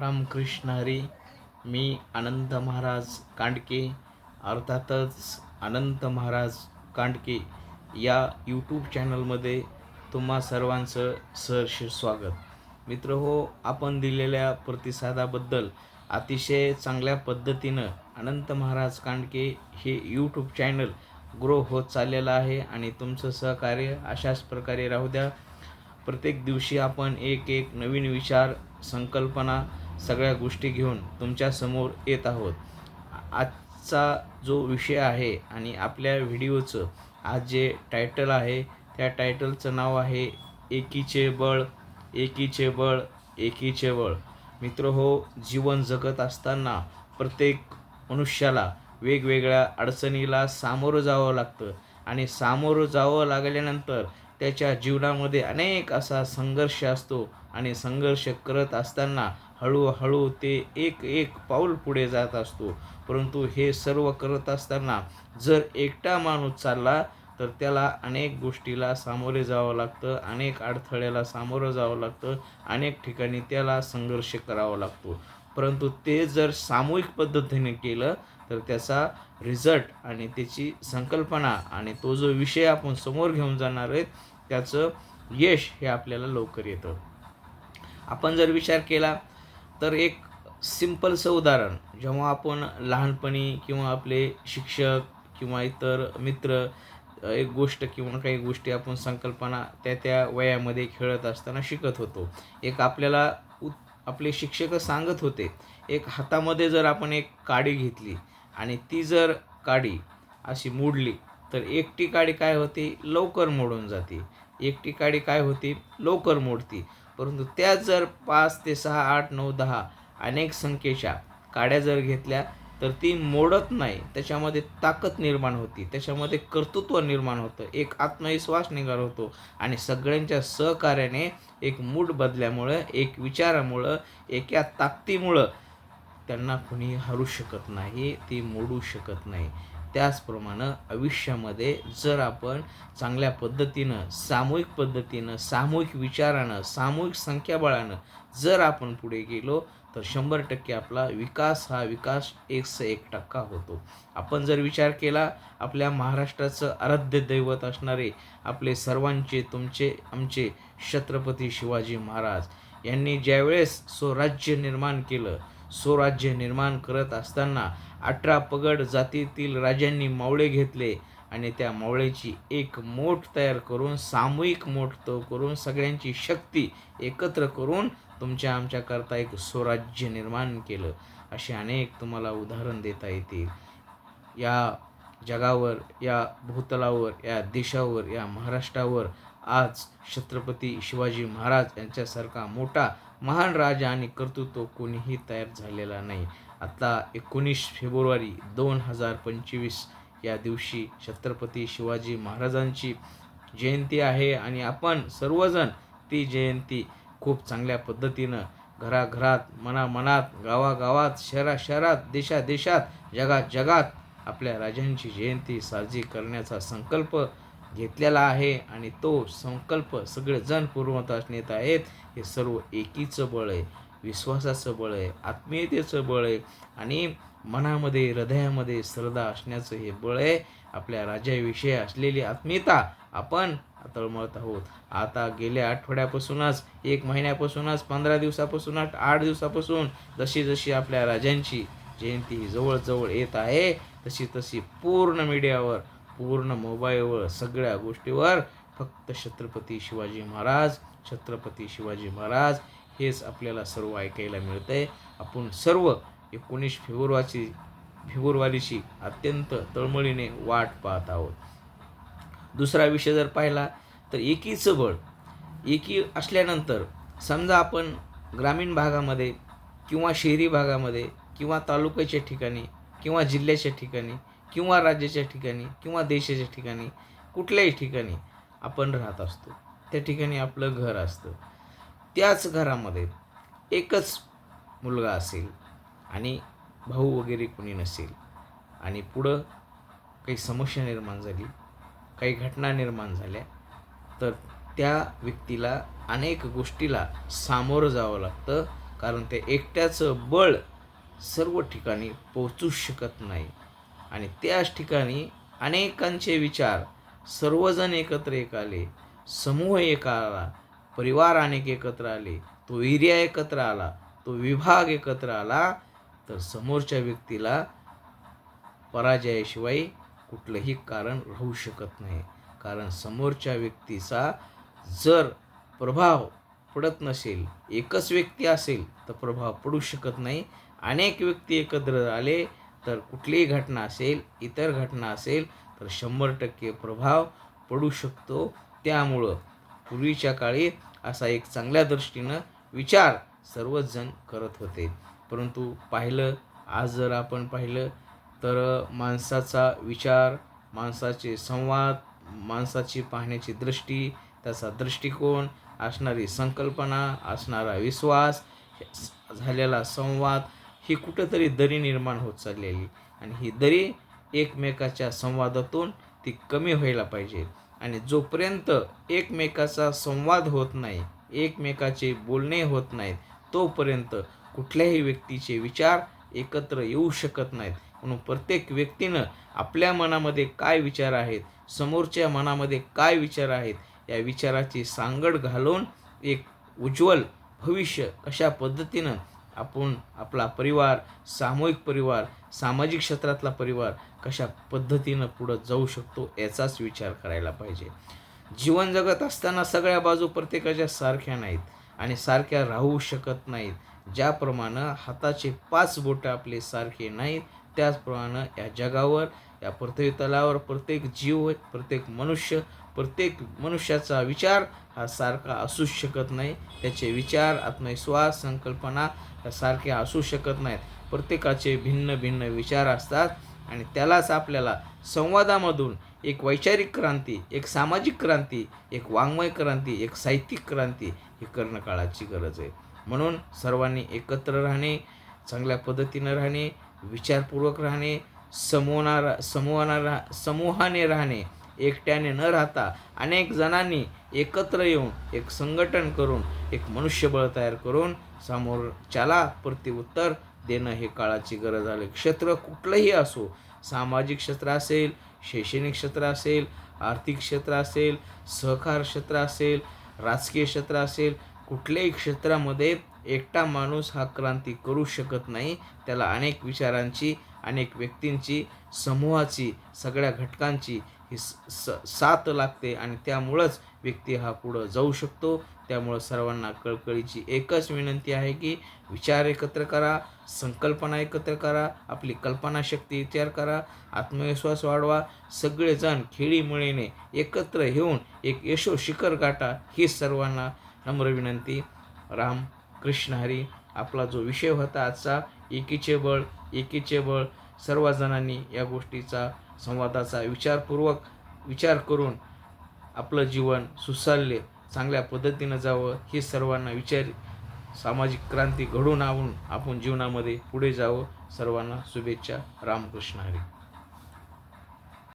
रामकृष्ण हरी मी अनंत महाराज कांडके अर्थातच अनंत महाराज कांडके या यूट्यूब चॅनलमध्ये तुम्हा सर्वांचं सहर्ष स्वागत. मित्र हो आपण दिलेल्या प्रतिसादाबद्दल अतिशय चांगल्या पद्धतीनं अनंत महाराज कांडके हे यूट्यूब चॅनल ग्रो होत चाललेलं आहे आणि तुमचं सहकार्य अशाच प्रकारे राहू द्या. प्रत्येक दिवशी आपण एक एक नवीन विचार संकल्पना सगळ्या गोष्टी घेऊन तुमच्यासमोर येत आहोत. आजचा जो विषय आहे आणि आपल्या व्हिडिओचं आज जे टायटल आहे त्या टायटलचं नाव आहे एकीचे बळ एकीचे बळ एकीचे बळ. मित्र हो जीवन जगत असताना प्रत्येक मनुष्याला वेगवेगळ्या अडचणीला सामोरं जावं लागतं आणि सामोरं जावं लागल्यानंतर त्याच्या जीवनामध्ये अनेक असा संघर्ष असतो आणि संघर्ष करत असताना हळूहळू ते एक एक पाऊल पुढे जात असतो. परंतु हे सर्व करत असताना जर एकटा माणूस चालला तर त्याला अनेक गोष्टीला सामोरे जावं लागतं अनेक अडथळ्याला सामोरं जावं लागतं अनेक ठिकाणी त्याला संघर्ष करावा लागतो. परंतु ते जर सामूहिक पद्धतीने केलं तर त्याचा रिझल्ट आणि त्याची संकल्पना आणि तो जो विषय आपण समोर घेऊन जाणार आहेत त्याचं यश हे आपल्याला लवकर येतं. आपण जर विचार केला तर एक सिम्पलचं उदाहरण. जेव्हा आपण लहानपणी किंवा आपले शिक्षक किंवा इतर मित्र एक गोष्ट किंवा काही गोष्टी आपण संकल्पना त्या त्या वयामध्ये खेळत असताना शिकत होतो. एक आपल्याला उ आपले शिक्षक सांगत होते एक हातामध्ये जर आपण एक काडी घेतली आणि ती जर काडी अशी मोडली तर एकटी काडी काय होती? लवकर मोडून जाते. एकटी काडी काय होती? लवकर मोडती. परंतु त्या जर पाच ते सहा आठ नऊ दहा अनेक संख्येच्या काड्या जर घेतल्या तर ती मोडत नाही. त्याच्यामध्ये ताकद निर्माण होती. त्याच्यामध्ये कर्तृत्व निर्माण होतं. एक आत्मविश्वास निघाला होतो. आणि सगळ्यांच्या सहकार्याने एक मूड बदल्यामुळं एक विचारामुळं एका ताकदीमुळं त्यांना कुणी हरू शकत नाही ती मोडू शकत नाही. त्याचप्रमाणे आयुष्यामध्ये जर आपण चांगल्या पद्धतीनं सामूहिक पद्धतीनं सामूहिक विचारानं सामूहिक संख्याबळानं जर आपण पुढे गेलो तर शंभर टक्के आपला विकास हा विकास एकशे एक टक्का होतो. आपण जर विचार केला आपल्या महाराष्ट्राचं आराध्य दैवत असणारे आपले सर्वांचे तुमचे आमचे छत्रपती शिवाजी महाराज यांनी ज्यावेळेस स्वराज्य निर्माण केलं स्वराज्य निर्माण करत असताना अठरा पगड जातीतील राजांनी मावळे घेतले आणि त्या मावळ्याची एक मोठ तयार करून सामूहिक मोठ तो करून सगळ्यांची शक्ती एकत्र करून तुमच्या आमच्याकरता एक स्वराज्य निर्माण केलं. असे अनेक तुम्हाला उदाहरण देता येतील. या जगावर या भूतलावर या देशावर या महाराष्ट्रावर आज छत्रपती शिवाजी महाराज यांच्यासारखा मोठा महान राजा आणि कर्तृत्व कोणीही तयार झालेला नाही. आता एकोणीस फेब्रुवारी दोन हजार पंचवीस या दिवशी छत्रपती शिवाजी महाराजांची जयंती आहे आणि आपण सर्वजण ती जयंती खूप चांगल्या पद्धतीनं घराघरात मनामनात गावागावात शहरा शहरात देशा देशात जगात जगात आपल्या राजांची जयंती साजरी करण्याचा संकल्प घेतलेला आहे आणि तो संकल्प सगळेजण पूर्वतास नेत आहेत. हे सर्व एकीचं बळ आहे. विश्वासाचं बळ आहे आत्मीयतेचं बळ आहे आणि मनामध्ये हृदयामध्ये श्रद्धा असण्याचं हे बळ आहे. आपल्या राजाविषयी असलेली आत्मीयता आपण तळमळत आहोत. आता गेल्या आठवड्यापासूनच एक महिन्यापासूनच पंधरा दिवसापासूनच आठ दिवसापासून जशी जशी आपल्या राजांची जयंती ही जवळजवळ येत आहे तशी तशी पूर्ण मीडियावर पूर्ण मोबाईलवर सगळ्या गोष्टीवर फक्त छत्रपती शिवाजी महाराज छत्रपती शिवाजी महाराज हेच आपल्याला सर्व ऐकायला मिळतंय. आपण सर्व एकोणीस फेब्रुवारीची फेब्रुवारीची अत्यंत तळमळीने वाट पाहत आहोत. दुसरा विषय जर पाहिला तर एकीचं बळ एकी असल्यानंतर समजा आपण ग्रामीण भागामध्ये किंवा शहरी भागामध्ये किंवा तालुक्याच्या ठिकाणी किंवा जिल्ह्याच्या ठिकाणी किंवा राज्याच्या ठिकाणी किंवा देशाच्या ठिकाणी कुठल्याही ठिकाणी आपण राहत असतो. त्या ठिकाणी आपलं घर असतं. त्याच घरामध्ये एकच मुलगा असेल आणि भाऊ वगैरे कोणी नसेल. आणि पुढं काही समस्या निर्माण झाली काही घटना निर्माण झाल्या तर त्या व्यक्तीला अनेक गोष्टीला सामोरं जावं लागतं कारण ते एकट्याचं बळ सर्व ठिकाणी पोचूच शकत नाही. आणि त्याच ठिकाणी अनेकांचे विचार सर्वजण एकत्र एक आले समूह एक आला परिवार अनेक एकत्र आले तो एरिया एकत्र आला तो विभाग एकत्र आला तर समोरच्या व्यक्तीला पराजयाशिवाय कुठलंही कारण राहू शकत नाही. कारण समोरच्या व्यक्तीचा जर प्रभाव पडत नसेल एकच व्यक्ती असेल तर प्रभाव पडू शकत नाही. अनेक व्यक्ती एकत्र आले तर कुठलीही घटना असेल इतर घटना असेल तर शंभर टक्के प्रभाव पडू शकतो. त्यामुळं पूर्वीच्या काळी असा एक चांगल्या दृष्टीनं विचार सर्वच जण करत होते. परंतु पाहिलं आज जर आपण पाहिलं तर माणसाचा विचार माणसाचे संवाद माणसाची पाहण्याची दृष्टी त्याचा दृष्टिकोन असणारी संकल्पना असणारा विश्वास झालेला संवाद ही कुठंतरी दरी निर्माण होत चाललेली. आणि ही दरी एकमेकाच्या संवादातून ती कमी व्हायला पाहिजे. आणि जोपर्यंत एकमेकाचा संवाद होत नाही एकमेकाचे बोलणे होत नाहीत तोपर्यंत कुठल्याही व्यक्तीचे विचार एकत्र येऊ शकत नाहीत. म्हणून प्रत्येक व्यक्तीनं आपल्या मनामध्ये काय विचार आहेत समोरच्या मनामध्ये काय विचार आहेत या विचाराची सांगड घालून एक उज्ज्वल भविष्य कशा पद्धतीनं आपण आपला परिवार सामूहिक परिवार सामाजिक क्षेत्रातला परिवार कशा पद्धतीनं पुढं जाऊ शकतो याचाच विचार करायला पाहिजे. जीवन जगत असताना सगळ्या बाजू प्रत्येकाच्या सारख्या नाहीत आणि सारख्या राहू शकत नाहीत. ज्याप्रमाणे हाताचे पाच बोटं आपले सारखे नाहीत त्याचप्रमाणे या जगावर या पृथ्वी तलावर प्रत्येक जीव प्रत्येक मनुष्य प्रत्येक मनुष्याचा विचार हा सारखा असू शकत नाही. त्याचे विचार आत्मविश्वास संकल्पना या सारख्या असू शकत नाहीत. प्रत्येकाचे भिन्न भिन्न विचार असतात आणि त्यालाच आपल्याला संवादामधून एक वैचारिक क्रांती एक सामाजिक क्रांती एक वाङ्मय क्रांती एक साहित्यिक क्रांती ही करणं काळाची गरज आहे. म्हणून सर्वांनी एकत्र राहणे चांगल्या पद्धतीनं राहणे विचारपूर्वक राहणे समूहाना समूहाना रा समूहाने राहणे एकट्याने न राहता अनेक जणांनी एकत्र येऊन एक संघटन करून एक मनुष्यबळ तयार करून समोरच्याला प्रतिउत्तर देणं हे काळाची गरज आली क्षेत्र कुठलंही असो सामाजिक क्षेत्र असेल शैक्षणिक क्षेत्र असेल आर्थिक क्षेत्र असेल सहकार क्षेत्र असेल राजकीय क्षेत्र असेल कुठल्याही क्षेत्रामध्ये एकटा माणूस हा क्रांती करू शकत नाही. त्याला अनेक विचारांची अनेक व्यक्तींची समूहाची सगळ्या घटकांची ही स साथ लागते आणि त्यामुळंच व्यक्ती हा पुढं जाऊ शकतो. त्यामुळं सर्वांना कळकळीची एकच विनंती आहे की विचार एकत्र करा संकल्पना एकत्र करा आपली कल्पनाशक्ती विचार करा आत्मविश्वास वाढवा. सगळेजण खेळीमुळेने एकत्र येऊन एक यशो शिखर गाठा ही सर्वांना नम्र विनंती. राम कृष्ण हरी आपला जो विषय होता आजचा एकीचे बळ एकीचे बळ सर्वजणांनी या गोष्टीचा संवादाचा विचारपूर्वक विचार करून आपलं जीवन सुसाल्य चांगल्या पद्धतीनं जावं हे सर्वांना विचार सामाजिक क्रांती घडून आणून आपण जीवनामध्ये पुढे जावं. सर्वांना शुभेच्छा. रामकृष्ण हरी.